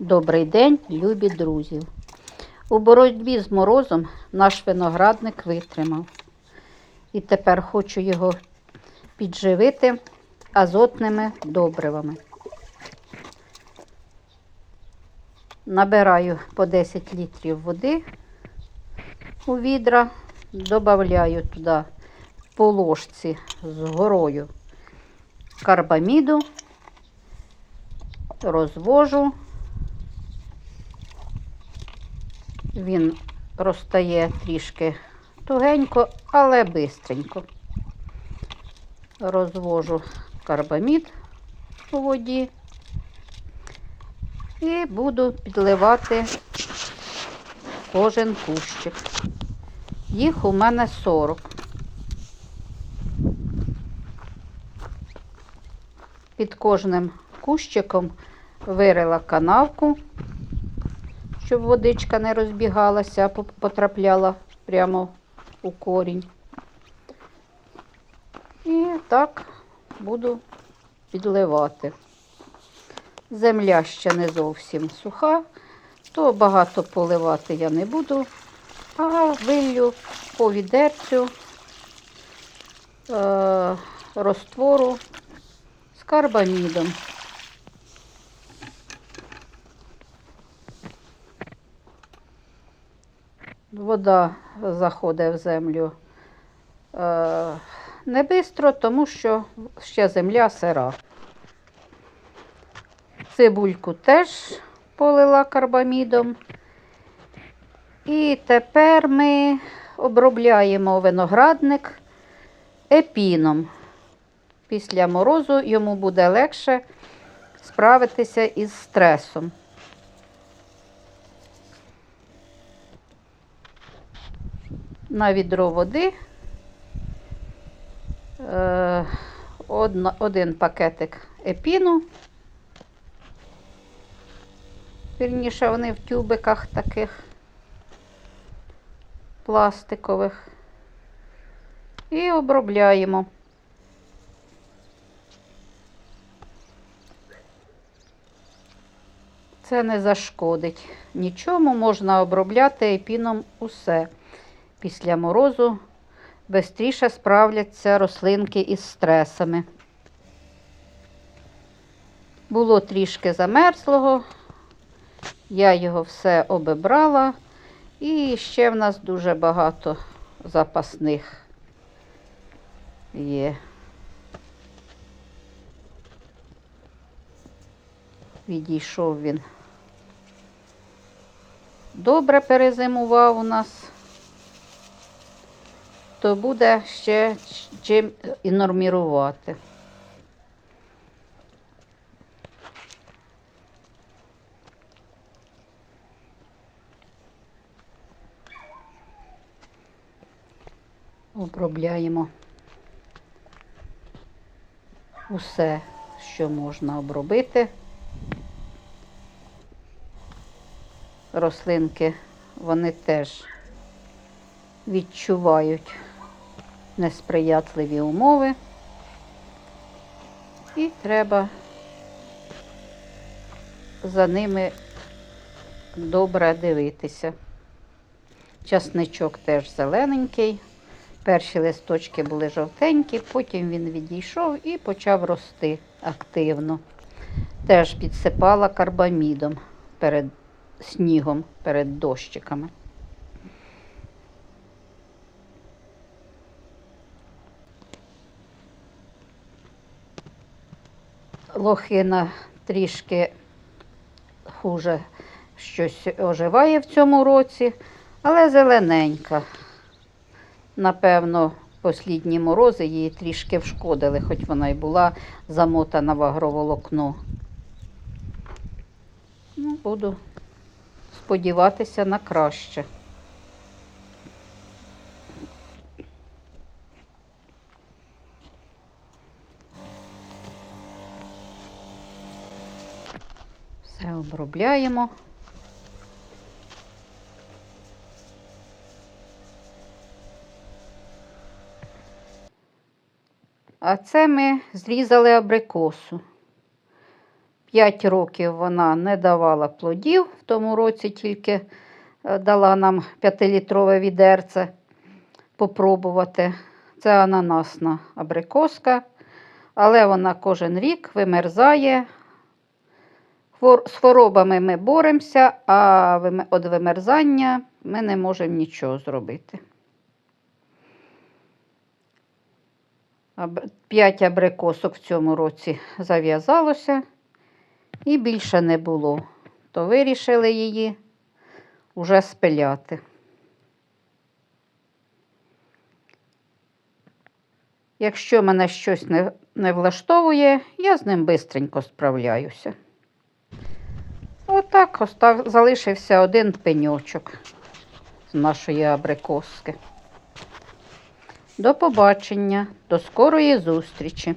Добрий день, любі друзі. У боротьбі з морозом наш виноградник витримав. І тепер хочу його підживити азотними добривами. Набираю по 10 літрів води у відра, додаю туди по ложці з горою карбаміду, розвожу. Він розтає трішки тугенько, але бистренько. Розвожу карбамід у воді і буду підливати кожен кущик. Їх у мене 40. Під кожним кущиком вирила канавку, щоб водичка не розбігалася, а потрапляла прямо у корінь. І так буду підливати. Земля ще не зовсім суха, то багато поливати я не буду, а виллю по відерцю е, розтвору з карбамідом. Вода заходить в землю е, не бистро, тому що ще земля сира. Цибульку теж полила карбамідом. І тепер ми обробляємо виноградник епіном. Після морозу йому буде легше справитися із стресом. На відро води е, один пакетик епіну. Вірніше, вони в тюбиках таких пластикових. І обробляємо. Це не зашкодить. Нічому можна обробляти епіном усе. Після морозу швидше справляться рослинки із стресами. Було трішки замерзлого, я його все обібрала. І ще в нас дуже багато запасних є. Відійшов він. Добре перезимував у нас. То буде ще чим і нормірувати. Обробляємо усе, що можна обробити. Рослинки вони теж відчувають несприятливі умови. І треба за ними добре дивитися. Часничок теж зелененький. Перші листочки були жовтенькі, потім він відійшов і почав рости активно. Теж підсипала карбамідом перед снігом, перед дощиками. Лохина трішки хуже щось оживає в цьому році, але зелененька. Напевно, послідні морози її трішки вшкодили, хоч вона й була замотана в агроволокно. Ну, буду сподіватися на краще. Обробляємо. А це ми зрізали абрикосу. 5 років вона не давала плодів. В тому році тільки е, дала нам 5-літрове відерце попробувати. Це ананасна абрикоска, але вона кожен рік вимерзає. З хворобами ми боремося, а від вимерзання ми не можемо нічого зробити. Аб- П'ять абрикосок в цьому році зав'язалося і більше не було. То вирішили її уже спиляти. Якщо мене щось не, не влаштовує, я з ним бистренько справляюся. Отак остав, залишився один пеньочок з нашої абрикоски. До побачення, до скорої зустрічі!